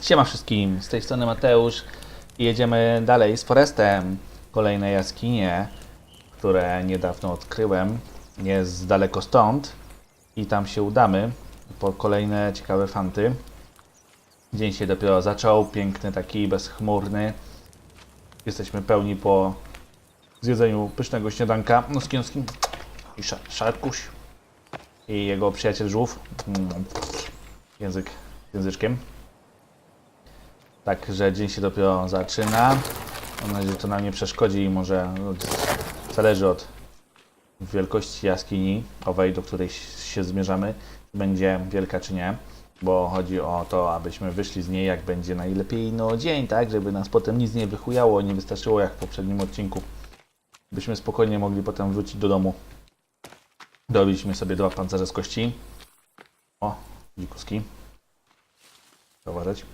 Siema wszystkim, z tej strony Mateusz i jedziemy dalej z Forestem. Kolejne jaskinie, które niedawno odkryłem, jest daleko stąd i tam się udamy po kolejne ciekawe fanty. Dzień się dopiero zaczął, piękny taki, bezchmurny. Jesteśmy pełni po zjedzeniu pysznego śniadanka noskińskim i Sz- Szarkuś i jego przyjaciel żółw. Mm, Język języczkiem. Także dzień się dopiero zaczyna. Mam nadzieję, że to nam nie przeszkodzi i może zależy od wielkości jaskini owej, do której się zmierzamy, czy będzie wielka czy nie, bo chodzi o to, abyśmy wyszli z niej jak będzie najlepiej no dzień, tak, żeby nas potem nic nie wychujało, nie wystarczyło jak w poprzednim odcinku. Byśmy spokojnie mogli potem wrócić do domu. Dobiliśmy sobie dwa pancerze z kości. O, dzikuski. Zauważyć.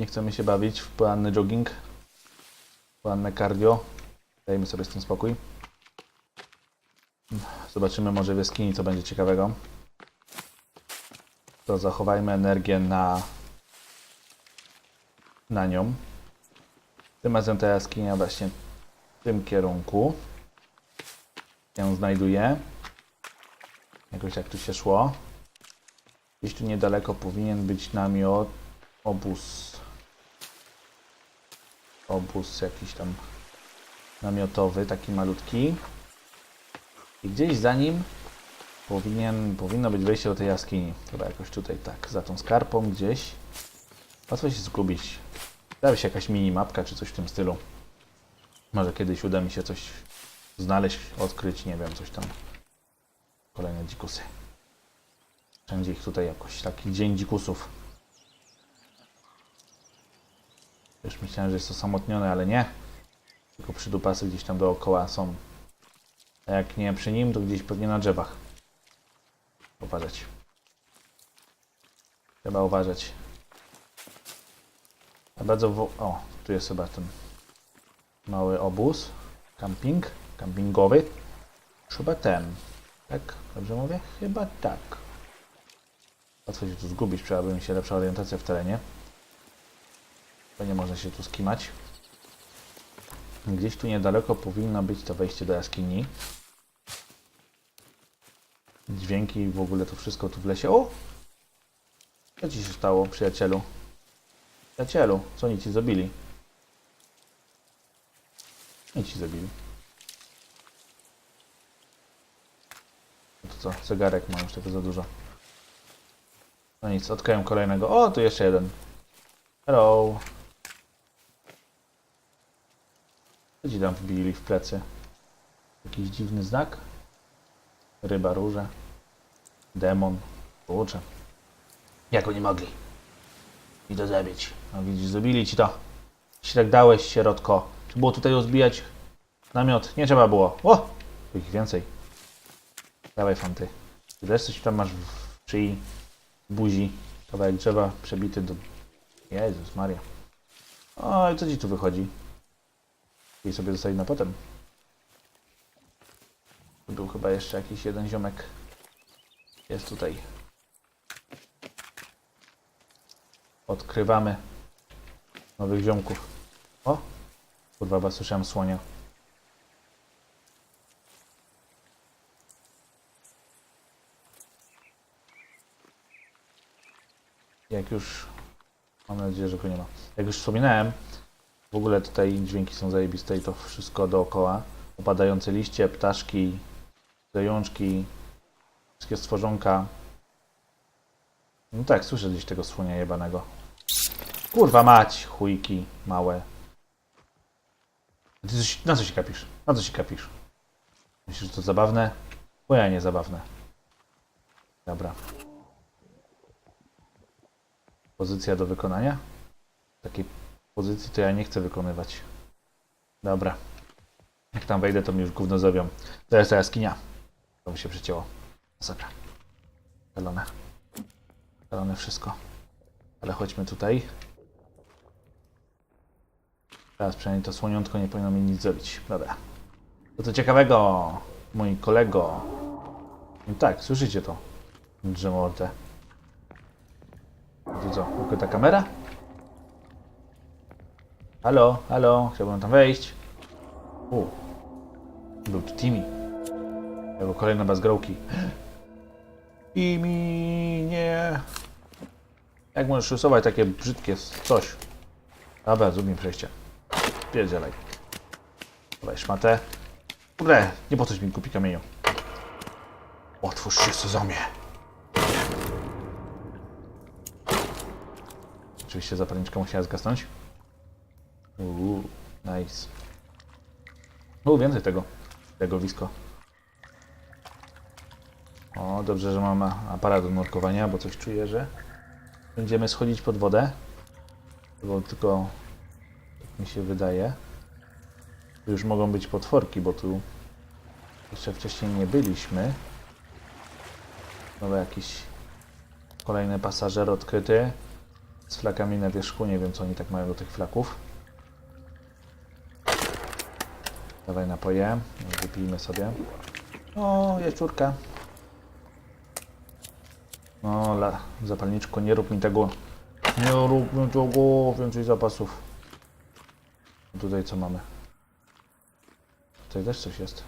Nie chcemy się bawić w poranny jogging, poranne cardio. Dajmy sobie z tym spokój. Zobaczymy może w jaskini, co będzie ciekawego. To zachowajmy energię na, na nią. Tym razem ta jaskinia właśnie w tym kierunku się znajduje. Jakoś jak tu się szło. Gdzieś tu niedaleko powinien być namiot, obóz. Obóz jakiś tam namiotowy, taki malutki. I gdzieś za nim powinien, powinno być wejście do tej jaskini. Chyba jakoś tutaj tak, za tą skarpą gdzieś. Łatwo się zgubić. Daje się jakaś minimapka czy coś w tym stylu. Może kiedyś uda mi się coś znaleźć, odkryć, nie wiem, coś tam. Kolejne dzikusy. Wszędzie ich tutaj jakoś. Taki dzień dzikusów. Już myślałem, że jest osamotnione, ale nie. Tylko przydupasy gdzieś tam dookoła są. A jak nie przy nim, to gdzieś pewnie na drzewach. Uważać. Trzeba uważać. A bardzo wo- O, tu jest chyba ten mały obóz. Camping. Campingowy. Chyba ten. Tak? Dobrze mówię? Chyba tak. Łatwo się tu zgubić, przydałaby mi się lepsza orientacja w terenie. To nie można się tu skimać. Gdzieś tu niedaleko powinno być to wejście do jaskini. Dźwięki i w ogóle to wszystko tu w lesie. O! Co ci się stało, przyjacielu? Przyjacielu, co oni ci zrobili? Nic ci zrobili. No to co, zegarek mam już tego za dużo. No nic, odkryłem kolejnego. O, tu jeszcze jeden. Hello. Co ci tam wbili w plecy? Jakiś dziwny znak? Ryba róże. Demon. Kurczę. Jak oni mogli? I to zabić. No widzisz, zrobili ci to. Tak dałeś, sierotko. Czy było tutaj rozbijać namiot? Nie trzeba było. O! Ich więcej. Dawaj fanty. Ty też coś tam masz w szyi, buzi. Kawałek drzewa przebity do... Jezus Maria. O, i co ci tu wychodzi? I sobie zostali na potem. Tu był chyba jeszcze jakiś jeden ziomek. Jest tutaj. Odkrywamy nowych ziomków. O! Kurwa, chyba słyszałem słonia. Jak już... Mam nadzieję, że go nie ma. Jak już wspominałem, w ogóle tutaj dźwięki są zajebiste i to wszystko dookoła. Opadające liście, ptaszki, zajączki, wszystkie stworzonka. No tak, słyszę gdzieś tego słonia jebanego. Kurwa mać, chujki małe. Ty coś, na co się kapisz? Na co się kapisz? Myślisz, że to zabawne? Bo ja nie zabawne. Dobra. Pozycja do wykonania? Takiej pozycji to ja nie chcę wykonywać. Dobra. Jak tam wejdę, to mi już gówno zrobią. To jest ta jaskinia. To mi się przycięło. Masakra. Pelone. Pelone wszystko. Ale chodźmy tutaj. Teraz przynajmniej to słoniątko nie powinno mi nic zrobić. Dobra. To co ciekawego, mój kolego. No tak, słyszycie to? Drze mordę. Gdzieś To co, ukryta kamera? Halo, halo, chciałbym tam wejść. U. Był tu Timmy. Jego kolejne bazgrołki. Timmy, nie. Jak możesz rysować takie brzydkie coś? Dobra, zrób mi przejście. Pierdzielaj. Dawaj szmatę. Kurde, nie po coś mi kupi kamieniu. Otwórz się, Sezamie. Oczywiście zapalniczka musiała zgasnąć. Uuu, nice. Uuu, więcej tego. Tego wisko. O, dobrze, że mam aparat do nurkowania, bo coś czuję, że będziemy schodzić pod wodę. Bo tylko tak mi się wydaje. Tu już mogą być potworki, bo tu jeszcze wcześniej nie byliśmy. Nowy jakiś kolejny pasażer odkryty z flakami na wierzchu. Nie wiem, co oni tak mają do tych flaków. Dawaj napoje. Wypijmy sobie. O, jaszczurka. No, la, zapalniczko, nie rób mi tego. Nie rób mi tego. Więcej zapasów. Tutaj co mamy? Tutaj też coś jest.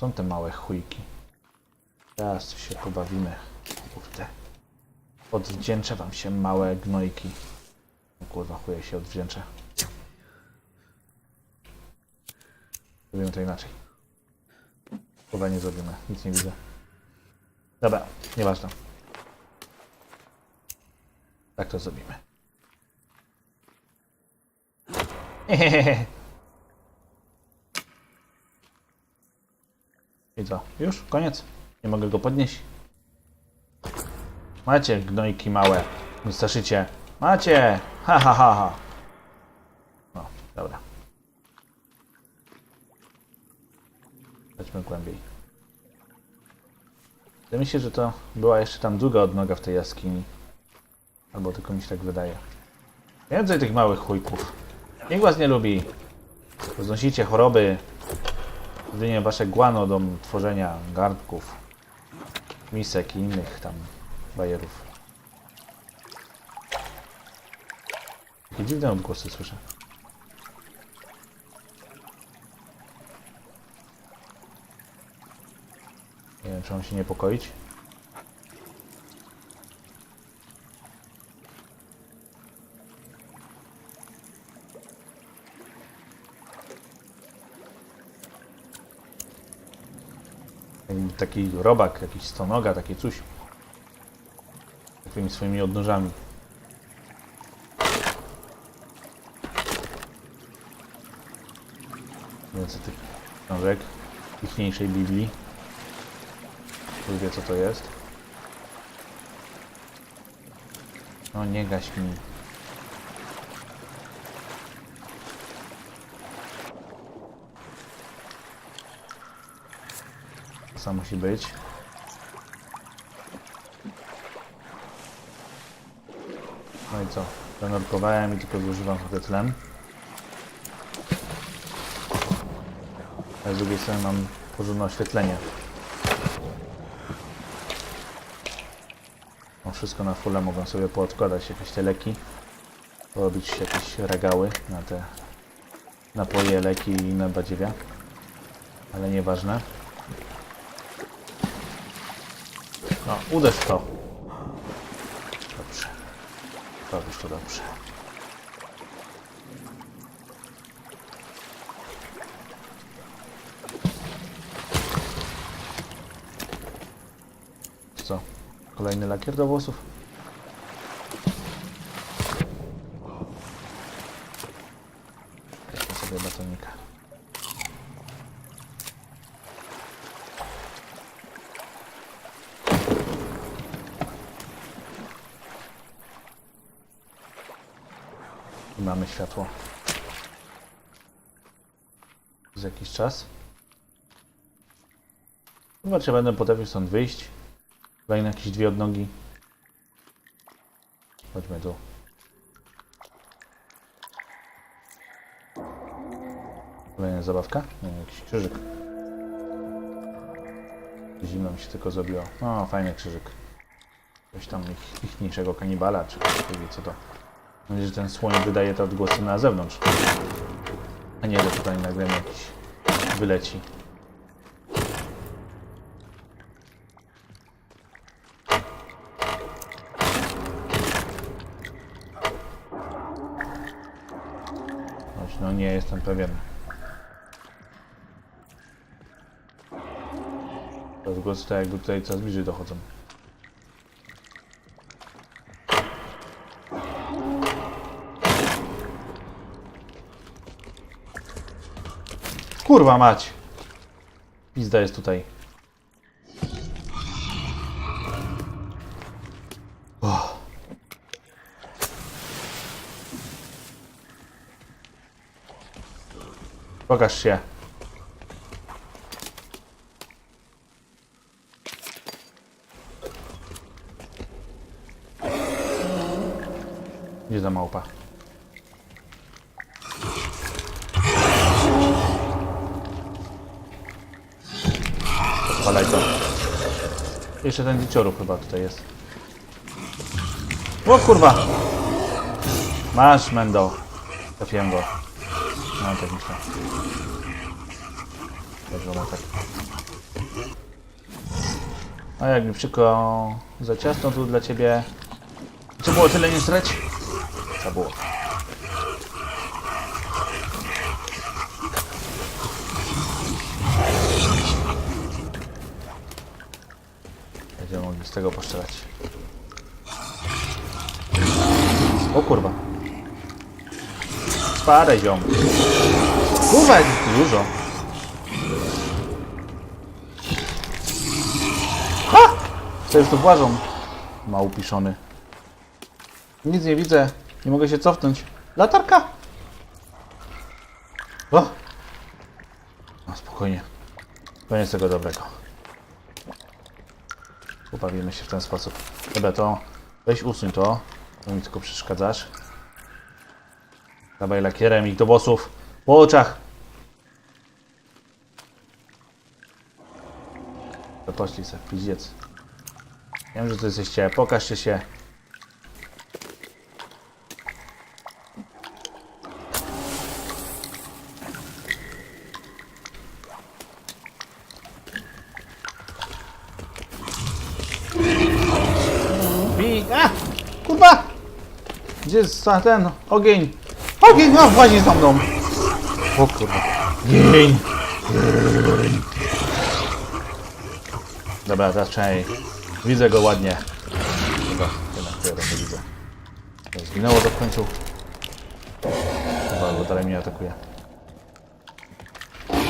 Są te małe chujki. Teraz się pobawimy. Kurde. Odwdzięczę wam się, małe gnojki. Kurwa, chuje się odwdzięczę. Zrobimy to inaczej. Chyba nie zrobimy. Nic nie widzę. Dobra, nieważne. Tak to zrobimy. Hehehe. I co? Już? Koniec? Nie mogę go podnieść? Macie gnojki małe. Straszycie. Macie! Ha, ha, ha, ha. No, dobra. Chodźmy głębiej. Wydaje mi się, że to była jeszcze tam druga odnoga w tej jaskini. Albo tylko mi się tak wydaje. Więcej tych małych chujków. Nikt was nie lubi. Znosicie choroby. Jedynie wasze guano do tworzenia garnków, misek i innych tam bajerów. Dziwne odgłosy słyszę. Nie wiem, czy mam się niepokoić. Taki robak, jakiś stonoga, takie coś. Takimi swoimi odnóżami. Więcej tych książek. Ichniejszej Biblii. Kto wie co to jest. No nie gaś mi. Samo musi być. No i co? Zanurkowałem i tylko zużywam tlen. A z drugiej strony mam porządne oświetlenie. Mam wszystko na fulla, mogę sobie poodkładać jakieś te leki. Porobić jakieś regały na te napoje, leki i inne badziewia. Ale nieważne. No, uderz w to. Dobrze. Robisz to dobrze. Co? Kolejny lakier do włosów? Weźmy sobie batonika. I mamy światło. Za jakiś czas. Chyba będę potrafił stąd wyjść. Kolejne jakieś dwie odnogi. Chodźmy tu. Kolejna zabawka? Nie, jakiś krzyżyk. Zimno mi się tylko zrobiło. O, fajny krzyżyk. Coś tam ich, ichniejszego kanibala, czy wie co to. Mam nadzieję, że ten słoń wydaje te odgłosy na zewnątrz. A nie, że tutaj nagle jakiś wyleci. Choć no nie jestem pewien. Te odgłosy to jakby tutaj coraz bliżej dochodzą. Kurwa mać! Pizda jest tutaj. Pokaż się. Gdzie ta małpa? Odpalaj to. Jeszcze ten dzieciorów chyba tutaj jest. O kurwa! Masz, Mendo. Trafiłem go. No tak myślę. Dobrze, no tak. A jak mi przykro za ciasno tu dla ciebie. Czy było tyle nie srać? Co było? Będziemy mogli z tego poszczelać. O kurwa. Spadaj ziom. Kurwa, dużo. Ha! Co już tu włażą? Mało piszony. Nic nie widzę. Nie mogę się cofnąć. Latarka! O! No spokojnie. Koniec tego dobrego. Upawimy się w ten sposób. Dobra, to weź usuń to. To mi tylko przeszkadzasz. Dawaj lakierem ich do włosów. Po oczach. To poszli se pizdziec. Wiem, że to jesteście. Pokażcie się. Gdzie jest ten ogień? Ogień! No, właśnie za mną! O kurwa. Gień! Dobra, przynajmniej widzę go ładnie. Chyba, jednak to ja to widzę. Zginęło to w końcu. Chyba, bo dalej mnie atakuje.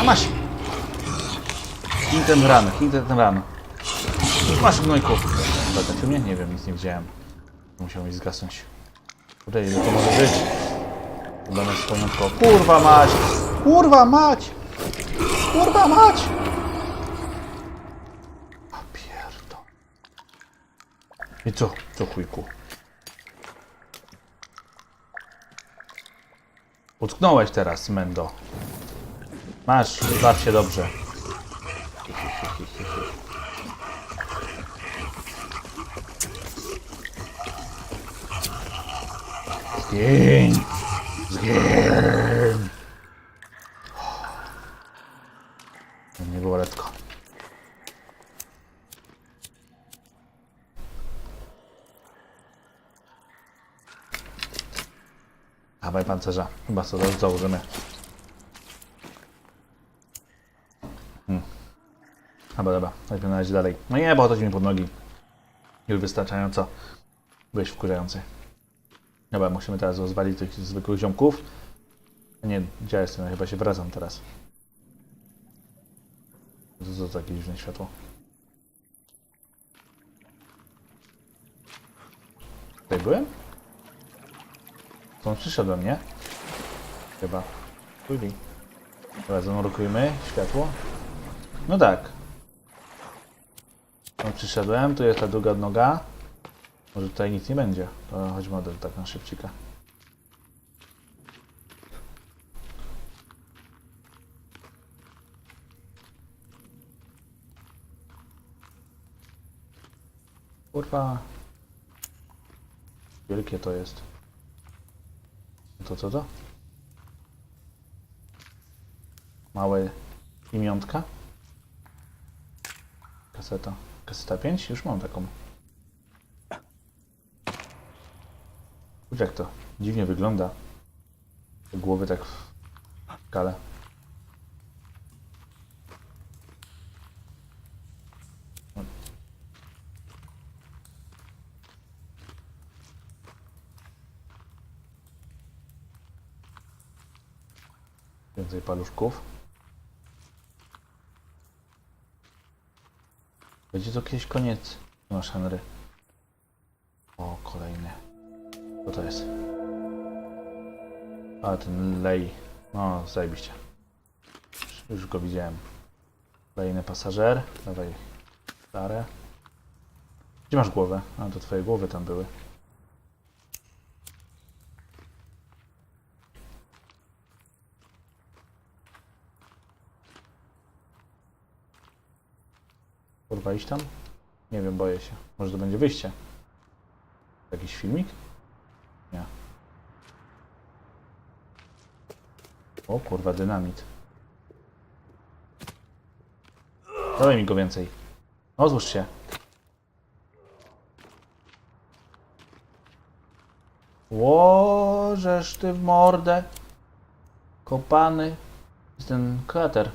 A masz! Ran, hit ten ran. Masz gnojku. Zagadł mnie? Nie wiem, nic nie widziałem. Musiał mi zgasnąć. Kurde, ile to może być? Swoją tylko. Kurwa mać! Kurwa mać! Kurwa mać! A pierdo. I co? Co chujku? Utknąłeś teraz, Mendo. Masz, baw się dobrze. Zgień! Nie było letko. Dawaj pancerza. Chyba sobie założymy. Hmm. Dobra, dobra. Chodźmy na razie dalej. No nie, bo chodzi mi pod nogi. Już wystarczająco. Byłeś wkurzający. Dobra, musimy teraz rozwalić tych zwykłych ziomków. Nie, gdzie jestem? Ja chyba się wracam teraz. Co to takie dziwne światło? Tutaj byłem? Stąd przyszedłem, nie? Chyba. Chuj. Dobra, zanurkujmy światło. No tak. Stąd przyszedłem, tu jest ta druga noga. Może tutaj nic nie będzie. To chodźmy od tak na szybcika. Kurwa. Wielkie to jest. To co to? Małe imiątka. Kaseta. Kaseta 5? Już mam taką. Jak to dziwnie wygląda. Głowy tak w skale. Więcej paluszków. Będzie to kiedyś koniec. No, Henry. Co to jest? A, ten lej. No, zajebiście. Już- go widziałem. Kolejny pasażer. Dawaj. Stare. Gdzie masz głowę? A, to twoje głowy tam były. Kurwa, iść tam? Nie wiem, boję się. Może to będzie wyjście. Jakiś filmik? Nie. O kurwa, dynamit. Dawaj mi go więcej. Odłóż się. Łożesz ty w mordę. Kopany. Jest ten krater.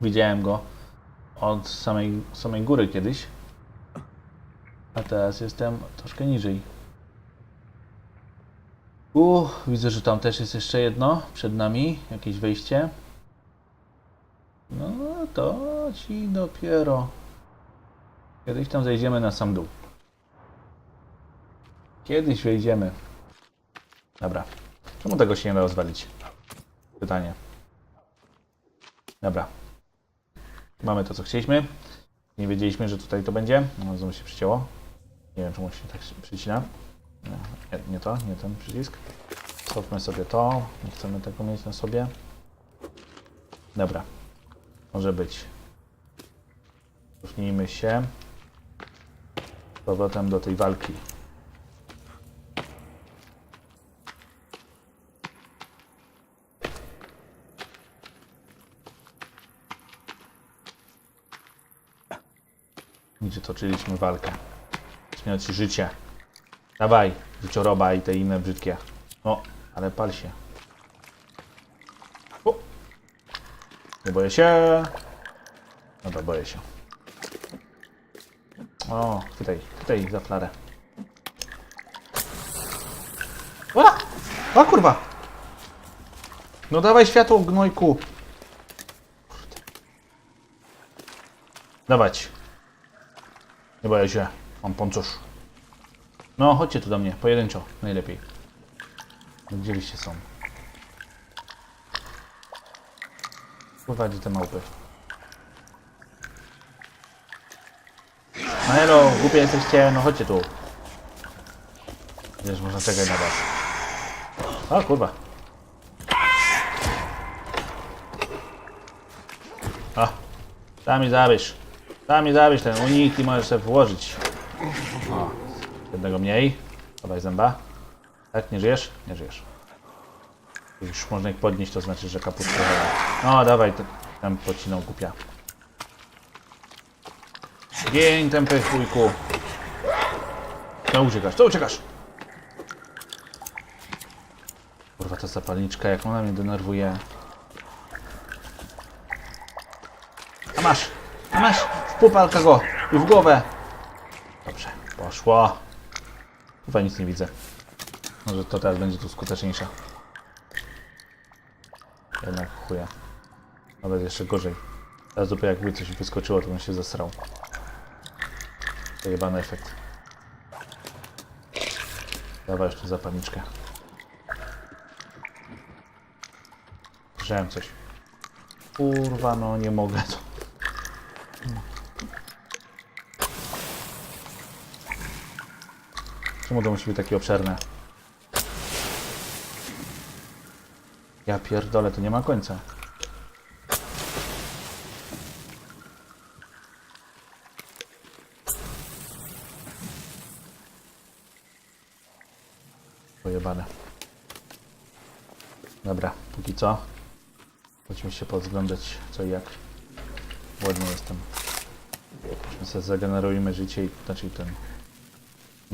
Widziałem go od samej, samej góry kiedyś. A teraz jestem troszkę niżej. Uff, widzę, że tam też jest jeszcze jedno przed nami, jakieś wejście. No to ci dopiero. Kiedyś tam zejdziemy na sam dół. Kiedyś wejdziemy. Dobra. Czemu tego się nie da rozwalić? Pytanie. Dobra. Mamy to, co chcieliśmy. Nie wiedzieliśmy, że tutaj to będzie. No, znowu się przycięło. Nie wiem, czemu się tak przycina. Nie, nie to, nie ten przycisk. Cofmy sobie to. Nie chcemy tego mieć na sobie. Dobra. Może być. Cofnijmy się. Z powrotem do tej walki. Gdzie toczyliśmy walkę. Śmierć życie. Dawaj, życioroba i te inne brzydkie. O, ale pal się. O. Nie boję się. Dobra, boję się. O, tutaj, tutaj za flarę. O! O kurwa! No dawaj światło, gnojku! Kurde. Dawać. Nie boję się. Mam poncusz. No, chodźcie tu do mnie. Pojedynczo. Najlepiej. Gdzie wyście są? Kurwa, te małpy? No hello, głupie jesteście. No chodźcie tu. Wiesz, można czekać na was. O kurwa. O, sami zabierz. Sami zabierz ten unik i możesz sobie włożyć. Jednego mniej. Podaj zęba. Tak, nie żyjesz? Nie żyjesz. Już można ich podnieść, to znaczy, że kaput trochę. No, dawaj, t- tam pocinał głupia. Gień, tępy chujku. No uciekasz, co uciekasz? Kurwa, ta zapalniczka, jak ona mnie denerwuje. A masz, a masz, wpupalka go i w głowę. Dobrze, poszło. Chyba nic nie widzę. Może to teraz będzie tu skuteczniejsze. Jednak chuja. Nawet jeszcze gorzej. Teraz dopiero jakby coś wyskoczyło, to bym się zesrał. Zajebany efekt. Dawaj jeszcze zapalniczkę. Słyszałem coś. Kurwa, no nie mogę to. Czemu to musi być takie obszerne? Ja pierdolę, to nie ma końca. Pojebane. Dobra, póki co. Chodźmy się pozglądać co i jak. Ładnie jestem. Zagenerujmy życie i znaczy ten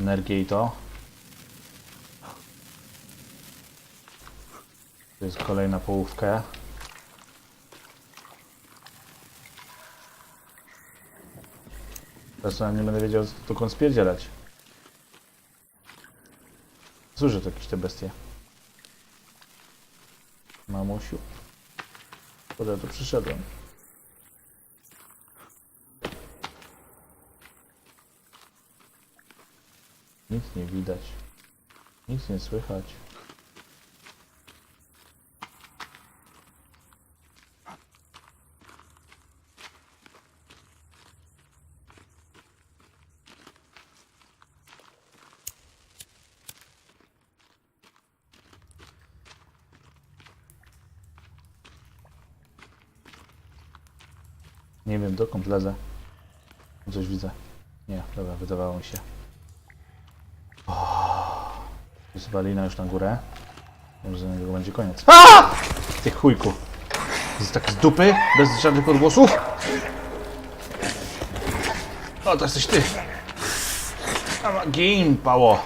energię i to. To jest kolejna połówka. Teraz nie będę wiedział dokąd spierdzielać. Słyszę to jakieś te bestie. Mamusiu. Ja tu przyszedłem? Nic nie widać. Nic nie słychać. Nie wiem dokąd lezę. Coś widzę. Nie, dobra, wydawało mi się. O, jest walina już na górę. Może za niego będzie koniec. A! Ty chujku. Jest taki z dupy, bez żadnych odgłosów. O, to jesteś ty. A, gin, pało.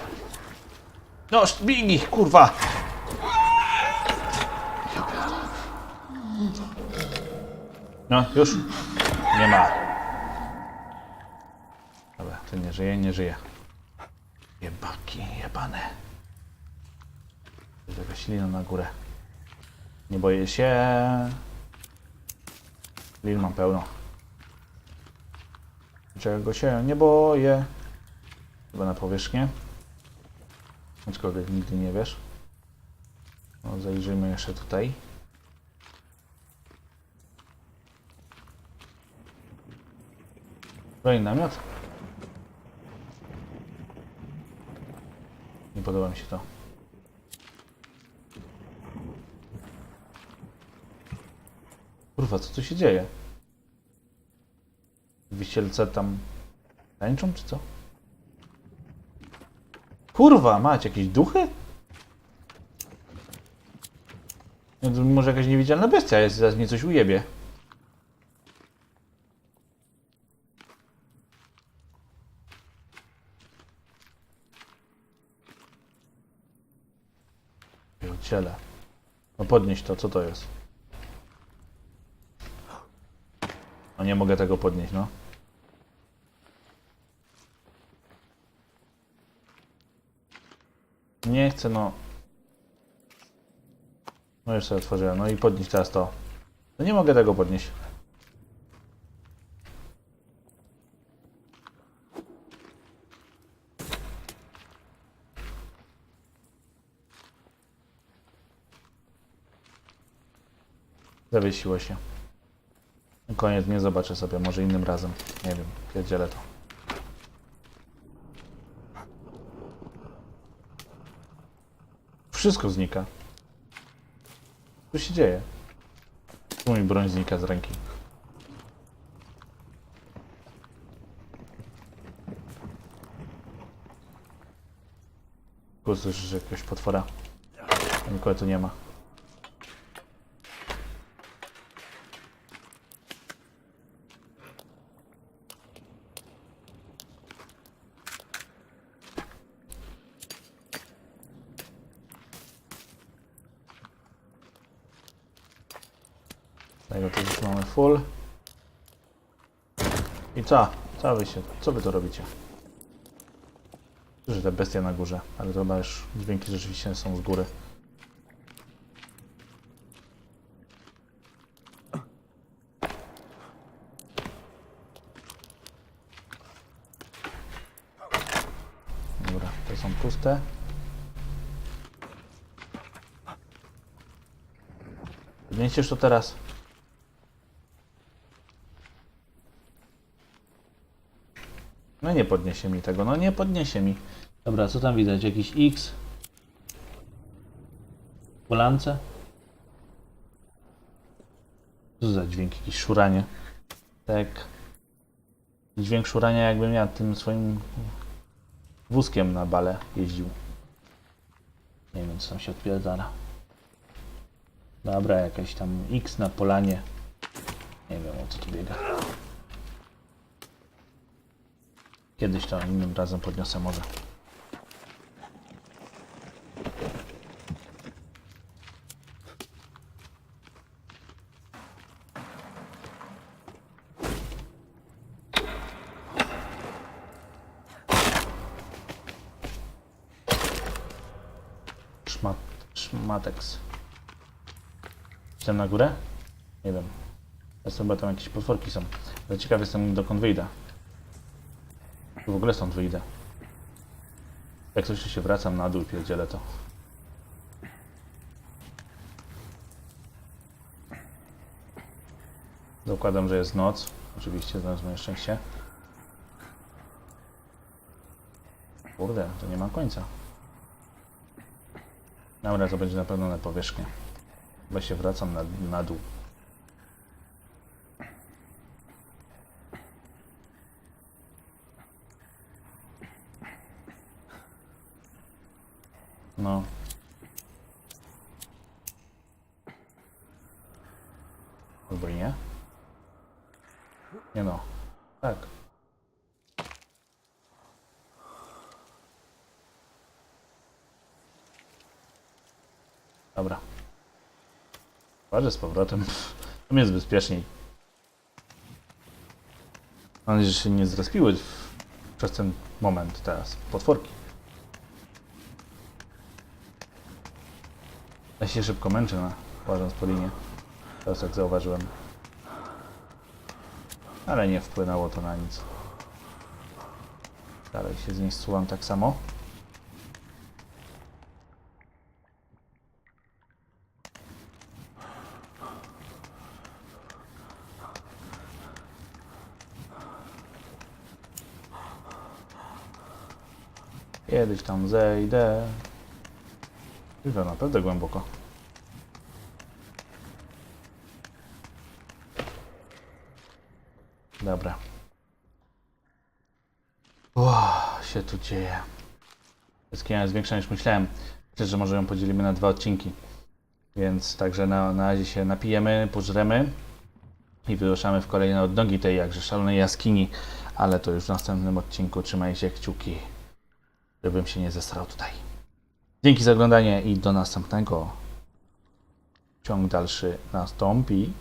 No, biegnij, kurwa. No, już? Nie ma. Dobra, ten nie żyje, nie żyje. Jakaś lina na górę. Nie boję się. Lin mam pełno. Czego się nie boję. Chyba na powierzchnię. Aczkolwiek nigdy nie wiesz. No, zajrzyjmy jeszcze tutaj. Kolejny namiot. Nie podoba mi się to. Kurwa, co tu się dzieje? Wisielce tam tańczą, czy co? Kurwa, macie jakieś duchy? To Może jakaś niewidzialna bestia jest, zaraz mnie coś ujebie. Ciele. No podnieś to, co to jest? Nie mogę tego podnieść, no. Nie chcę, no. No sobie otworzyłem, no i podnieś teraz to. No nie mogę tego podnieść. Zawiesiło się. Koniec, nie zobaczę sobie, może innym razem. Nie wiem, pierdzielę to. Wszystko znika. Co się dzieje? Mi broń znika z ręki. Słyszysz jakiegoś potwora. Nikogo tu nie ma. Tego tu już mamy full. I co? Co wy się, co wy tu robicie? Że te bestie na górze, ale to chyba już dźwięki rzeczywiście są z góry. Dobra, te są puste. Podniesiesz to teraz. No nie podniesie mi tego, no nie podniesie mi. Dobra, co tam widać? Jakiś X? Polance? Co za dźwięk? Jakieś szuranie. Tak. Dźwięk szurania jakbym ja tym swoim wózkiem na bale jeździł. Nie wiem, co tam się odpierdala. Dobra, jakaś tam X na polanie. Nie wiem, o co tu biega. Kiedyś to innym razem podniosę może. Szmat, szmateks. Idziemy na górę? Nie wiem. Jest chyba tam jakieś potworki są. Ale ciekaw jestem dokąd wyjdę. W ogóle stąd wyjdę. Jak coś się wracam na dół pierdzielę to. Dokładam, że jest noc. Oczywiście, znając moje szczęście. Kurde, to nie ma końca. Dobra, to będzie na pewno na powierzchnię. Chyba się wracam na, na dół. No. Albo nie? Nie no. Tak. Dobra. Ważę z powrotem. Tam jest bezpieczniej. Mam nadzieję, że się nie zrespiły przez ten moment teraz. Potworki. Ja się szybko męczę, na, łażąc po linie. Teraz jak zauważyłem. Ale nie wpłynęło to na nic. Dalej się z niej zsuwam tak samo. Kiedyś tam zejdę. Chyba naprawdę głęboko. Dobra. Ło, się tu dzieje. Jaskinia jest większa niż myślałem. Myślę, że może ją podzielimy na dwa odcinki. Więc także na, na razie się napijemy, pożremy i wyruszamy w kolejne odnogi tej jakże szalonej jaskini. Ale to już w następnym odcinku. Trzymajcie kciuki, żebym się nie zesrał tutaj. Dzięki za oglądanie i do następnego. Ciąg dalszy nastąpi.